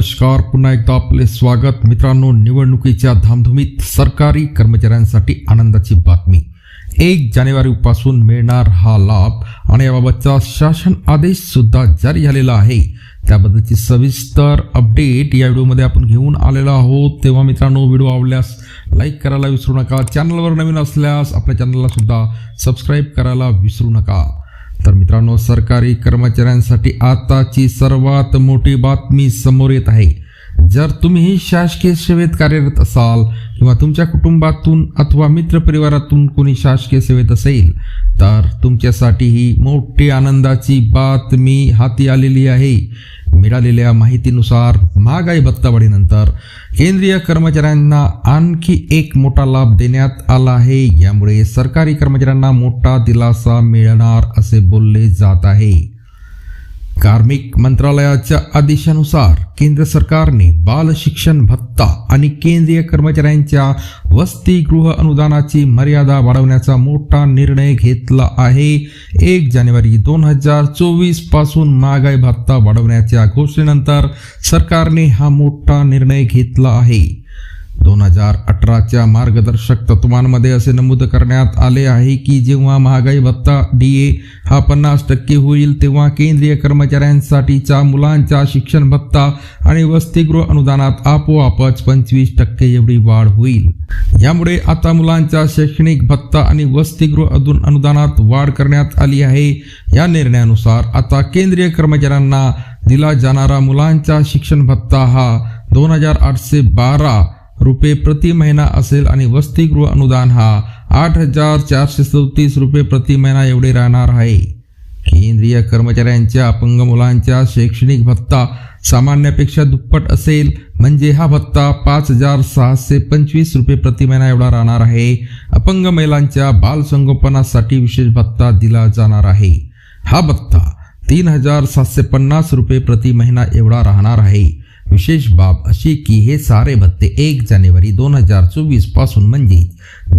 नमस्कार पुन्हा एकदा आपले स्वागत. मित्रांनो निवडणुकीच्या धामधुमीत सरकारी कर्मचाऱ्यांसाठी आनंदाची बातमी. एक जानेवारीपासून मिळणार हा लाभ आणि याबाबतचा शासन आदेश सुद्धा जारी झालेला आहे. त्याबद्दलची सविस्तर अपडेट या व्हिडिओमध्ये आपण घेऊन आलेलो आहोत. तेव्हा मित्रांनो व्हिडिओ आवडल्यास लाईक करायला विसरू नका. चॅनलवर नवीन असल्यास आपल्या चॅनलला सुद्धा सबस्क्राईब करायला विसरू नका. तर मित्रांनो सरकारी कर्मचाऱ्यांसाठी आताची सर्वात मोठी बातमी समोर येत आहे. जर तुम्ही शासकीय सेवेत कार्यरत असाल किंवा तुमच्या कुटुंबातून अथवा मित्रपरिवारातून कोणी शासकीय सेवेत असेल तर तुमच्यासाठी ही मोठी आनंदाची बातमी हाती आलेली आहे. मिळालेल्या माहितीनुसार महागाई भत्तावाढीनंतर केंद्रीय कर्मचाऱ्यांना आणखी एक मोठा लाभ देण्यात आला आहे. यामुळे सरकारी कर्मचाऱ्यांना मोठा दिलासा मिळणार असे बोलले जात आहे. कार्मिक मंत्रालयाच्या आदेशानुसार केंद्र सरकारने बाल शिक्षण भत्ता आणि केंद्रीय कर्मचाऱ्यांच्या वसतिगृह अनुदानाची मर्यादा वाढवण्याचा मोठा निर्णय घेतला आहे. एक जानेवारी दोन हजार चोवीसपासून महागाई भत्ता वाढवण्याच्या घोषणेनंतर सरकारने हा मोठा निर्णय घेतला आहे. दोन हजार अठराच्या मार्गदर्शक तत्वांमध्ये असे नमूद करण्यात आले आहे की जेव्हा महागाई भत्ता डी ए हा पन्नास टक्के होईल तेव्हा केंद्रीय कर्मचाऱ्यांसाठीच्या मुलांच्या शिक्षण भत्ता आणि वसतिगृह अनुदानात आपोआपच पंचवीस टक्के एवढी वाढ होईल. यामुळे आता मुलांच्या शैक्षणिक भत्ता आणि वसतिगृह अनुदानात वाढ करण्यात आली आहे. या निर्णयानुसार आता केंद्रीय कर्मचाऱ्यांना दिला जाणारा मुलांचा शिक्षण भत्ता हा दोन हजार आठशे बारा रुपये प्रति महिना असेल आणि वसतिगृह अनुदान हा आठ हजार चारशे चौतीस रुपये प्रति महिना एवढे राहणार आहे. केंद्रीय कर्मचाऱ्यांच्या अपंग मुलांच्या शैक्षणिक भत्ता सामान्यापेक्षा दुप्पट असेल म्हणजे हा भत्ता पाच हजार सहाशे पंचवीस रुपये प्रति महिना एवढा राहणार आहे. अपंग महिलांच्या बालसंगोपनासाठी विशेष भत्ता दिला जाणार आहे. हा भत्ता तीन हजार सातशे पन्नास रुपये प्रति महिना एवढा राहणार आहे. विशेष बाब अशी की हे सारे भत्ते एक जानेवारी दोन हजार चोवीसपासून म्हणजे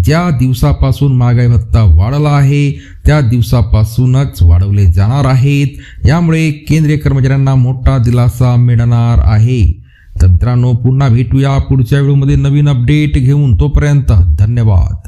ज्या दिवसापासून महागाई भत्ता वाढला आहे त्या दिवसापासूनच वाढवले जाणार आहेत. यामुळे केंद्रीय कर्मचाऱ्यांना मोठा दिलासा मिळणार आहे. तर मित्रांनो पुन्हा भेटूया पुढच्या व्हिडिओमध्ये नवीन अपडेट घेऊन तोपर्यंत धन्यवाद.